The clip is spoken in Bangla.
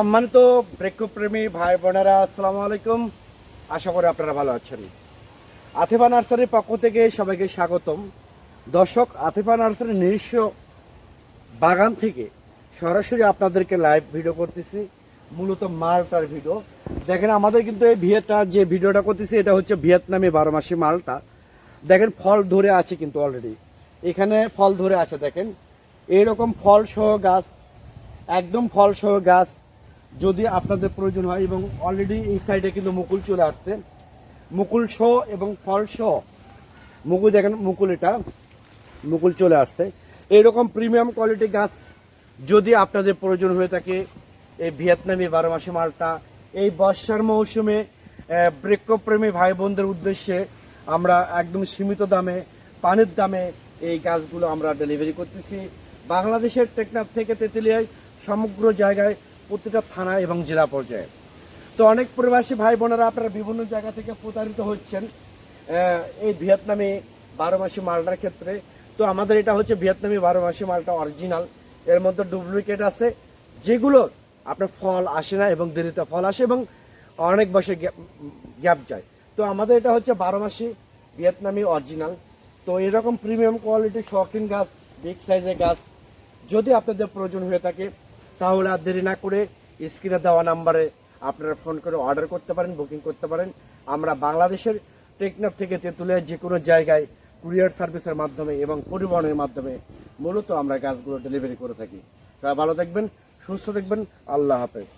সম্মানিত প্রেক্ষপ্রেমী ভাই বোনেরা, আসসালামু আলাইকুম। আশা করি আপনারা ভালো আছেন। আথিফা নার্সারির পক্ষ থেকে সবাইকে স্বাগতম। দর্শক আথিফা নার্সারির নিজস্ব বাগান থেকে সরাসরি আপনাদেরকে লাইভ ভিডিও করতেছি, মূলত মালটার ভিডিও দেখেন, আমাদের কিন্তু এই ভিয়েটটা যে ভিডিওটা করতেছি, এটা হচ্ছে ভিয়েতনামি বারো মাসি মালটা। দেখেন, ফল ধরে আছে কিন্তু অলরেডি এখানে ফল ধরে আছে, দেখেন। এইরকম ফল সহ গাছ, একদম ফল সহ গাছ। যদি আপনাদের প্রয়োজন হয় এবং অলরেডি এই সাইডে কিন্তু মুকুল চলে আসছে। মুকুল সহ এবং ফল সহ। মুকুল দেখেন, মুকুল এটা। মুকুল চলে আসছে। এইরকম প্রিমিয়াম কোয়ালিটি গাছ যদি আপনাদের প্রয়োজন হয়ে থাকে, এই ভিয়েতনামি বারো মাসে মালটা, এই বর্ষার মৌসুমে বৃক্ষপ্রেমী ভাই বোনদের উদ্দেশ্যে আমরা একদম সীমিত দামে, পানির দামে এই গাছগুলো আমরা ডেলিভারি করতেছি। বাংলাদেশের টেকনাফ থেকে তেঁতুলিয়ায় সমগ্র জায়গায় প্রতিটা থানা এবং জেলা পর্যায়ে। তো অনেক প্রবাসী ভাই বোনেরা আপনারা বিভিন্ন জায়গা থেকে প্রতারিত হচ্ছেন এই ভিয়েতনামি বারো মাসি মালটার ক্ষেত্রে। তো আমাদের এটা হচ্ছে ভিয়েতনামি বারো মাসি মালটা অরিজিনাল। এর মধ্যে ডুপ্লিকেট আছে। যেগুলো আপনার ফল আসে না এবং দেরিতে ফল আসে এবং অনেক বছর গ্যাপ যায়। তো আমাদের এটা হচ্ছে বারো মাসি ভিয়েতনামি অরিজিনাল। তো এরকম প্রিমিয়াম কোয়ালিটির শৌখিন গাছ, বিগ সাইজের গাছ যদি আপনাদের প্রয়োজন হয়ে থাকে তাহলে আর দেরি না করে স্ক্রিনে দেওয়া নাম্বারে আপনারা ফোন করে অর্ডার করতে পারেন, বুকিং করতে পারেন। আমরা বাংলাদেশের টেকনাফ থেকে তেঁতুলিয়া যে কোনো জায়গায় কুরিয়ার সার্ভিসের মাধ্যমে এবং পরিবহনের মাধ্যমে মূলত আমরা গাছগুলো ডেলিভারি করে থাকি। সবাই ভালো থাকবেন, সুস্থ থাকবেন। আল্লাহ হাফেজ।